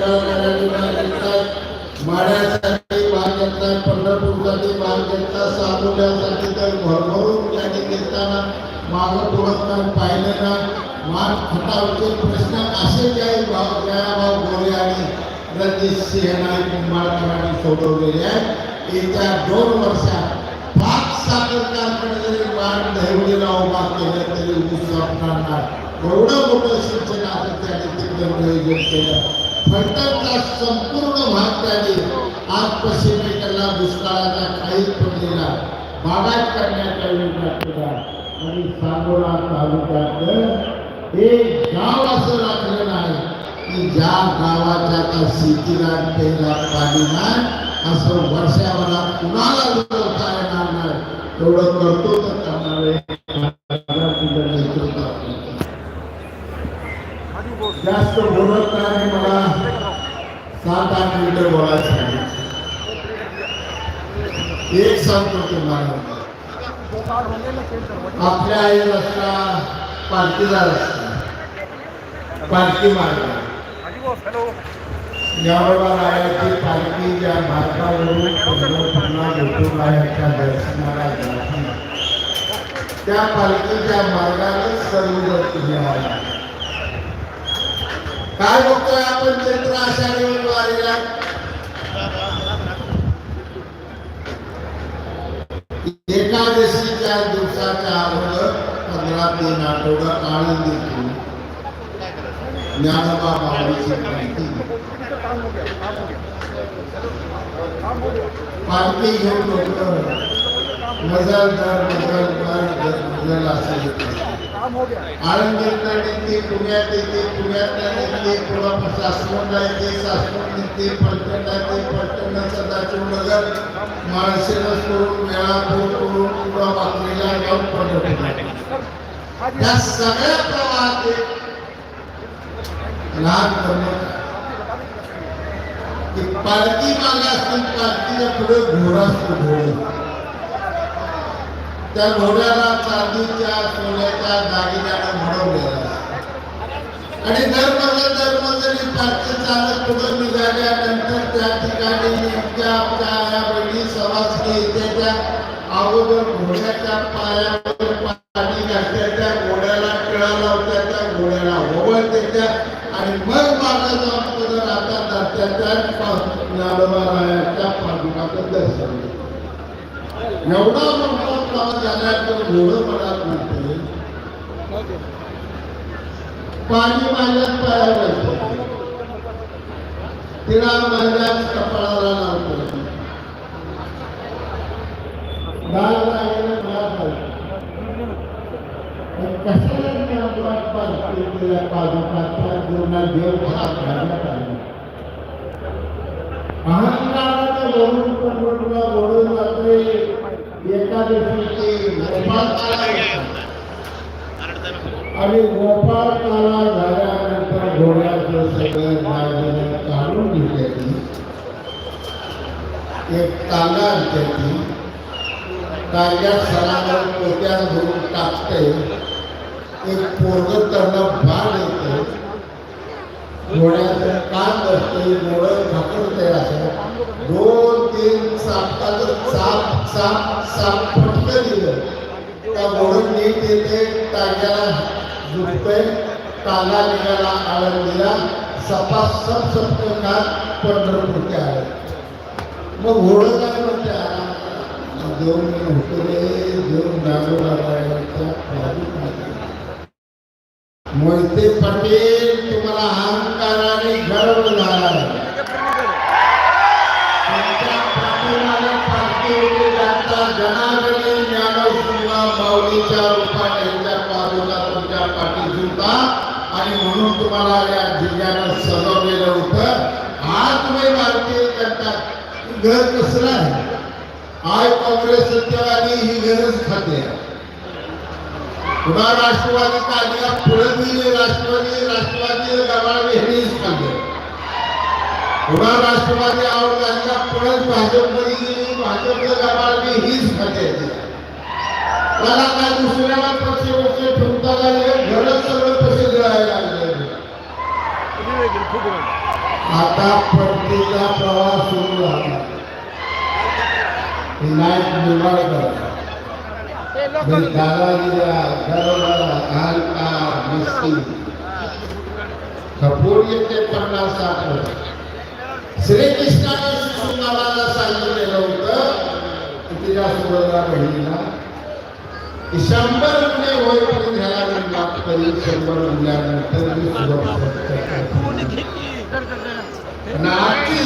खेळासाठी भाग घेतलाय माड्यासाठी भाग घेतात पंढरपूरसाठी भाग तर भरभरून घेताना मागं ना? मान खटावचे प्रश्न असे काही भाव जयाभाऊ गोरे आणि रणजित सिंह सोडवलेले आहेत. येत्या दोन वर्षात पाच साखर कारखान्याचे मान उभा केलं तरी ऊस एवढं मोठं नियोजन केलं. फलटणचा संपूर्ण भाग त्याने आज त्याला दुष्काळाचा काही पडलेला बागायत करण्याचा योजना केला. आणि सांगोला तालुक्यात एक गाव असं राखलं नाही की ज्या गावाच्या त्या शेतीला त्याला पाणी नाही असं वर्षाभरात कुणाला उतरवता येणार नाही. तेवढं करतो तर करणारे जास्त बोलत नाही मला सात आठ मिनिटं बोलायचं आहे. एक सांगतो तुम्हाला. आपल्या आई रस्ता पालखीचा रस्ता. पालखी मार्ग. याबरोबर आयाची पालखी ज्या भारतावरून पंढरपूरला विठुरायाच्या दर्शनाला जाते त्या पालखीच्या मार्गाने सर्व तुम्ही आला. काय बघतोय आपण चैत्र आषाढी वारीला? एकादशीच्या दिवसाच्या अगोदर पंधरा तीन आठवडा आनंद ज्ञानोबा माऊलीची पालखी पालखी घेऊन मजल दर मजल दर मजल असे येतात आळंदीतनं निघते पुण्यात येते पुण्यातनं निघते पुढं सासवडला येते सासवड निघते पलटणला येते पलटणला सदाशिव नगर माळशेरस करून वेळापूर करून पुढं बाकरीला जाऊन पंढरपूर या सगळ्या प्रवाहात लहान गंमत पालखी मागे असतील पालखीच्या पुढे घोडा घोडा। त्या घोड्याला चांदीच्या सोन्याच्या दागिन्यानं घडवलेला आणि दरमजल दरमजली पाचशे चालत पुढे निघाल्यानंतर त्या ठिकाणी नेमक्या आपल्या आया बहिणी सवासणी येत्याच्या अगोदर घोड्याच्या पायावर पाणी घालत्या त्या घोड्याला टिळा लावत्या त्या घोड्याला ओवळत्या आणि मग माझा जाऊन पुढे राहता जात्या त्या ज्ञानोबा रायाच्या पादुकाचं दर्शन एवढा मोठा प्रवास झाल्यानंतर घोडं मला म्हणते पाणी माझ्याच पायावर तिला माझ्याच कपाळाला लावतो डाळ लागेल कशाला मी आपला पालखी तिला पादुकाचा गुरुना देव भाग घालण्यात आला अहंकाराने वरून पंढरपूरला आणि गोपाळ काळा झाल्यानंतर घोड्याचं सगळं मार्गाने काढून घेतली एक कांदा आणते कांद्या सणावर पोत्यात धरून टाकते. एक पोरग त्यांना भाग येतो घोड्याचं कान बसते घोडं झाकडते असं. दोन तीन सापटाचं साप साप साप फटकं दिलं. त्या बोडून नीट येते टाक्याला झुकतंय ताला निघाला आळंदीला सपा सप सप्तकात पंढरपूरचे आले मग घोडं काय म्हणते? देऊन मी देऊन गाडो मोहिते पटेल तुम्हाला अहंकाराने गर्व झाला जनार्दनी ज्ञानोबा माऊलीच्या रूपात त्यांच्या पादुका तुमच्या पाठीशी होता आणि म्हणून तुम्हाला या जिल्ह्यानं सजवलेलं होतं. आज तुम्ही भारतीय जनता घर कसलं आहे? आज काँग्रेस सत्यवादी ही गरज खाते. पुन्हा राष्ट्रवादी काढल्या पुढे दिले राष्ट्रवादी राष्ट्रवादी गबाळी हेच पुन्हा राष्ट्रवादी आवड त्यांना परत भाजपमध्ये गेली भाजपचं गबाळी हीच खाते. त्याला काय दुसऱ्याला पक्ष पक्ष ठेवता लागले घरच सगळं पक्ष गिळायला लागले आता परतीचा प्रवास सुरू झाला. विनायक निंबाळकर. मी दादाजीला घरोघरा अहंकार मस्ती कपूर येते पन्नास साठ वर्ष. श्रीकृष्णाने सुंदराला सांगितलेलं होतं की तिच्या सुभद्रा बहिणीला की शंभर मुले होईपर्यंत ह्याला मी माफ शंभर मुलानंतर मी सुरक्षित आणि आजची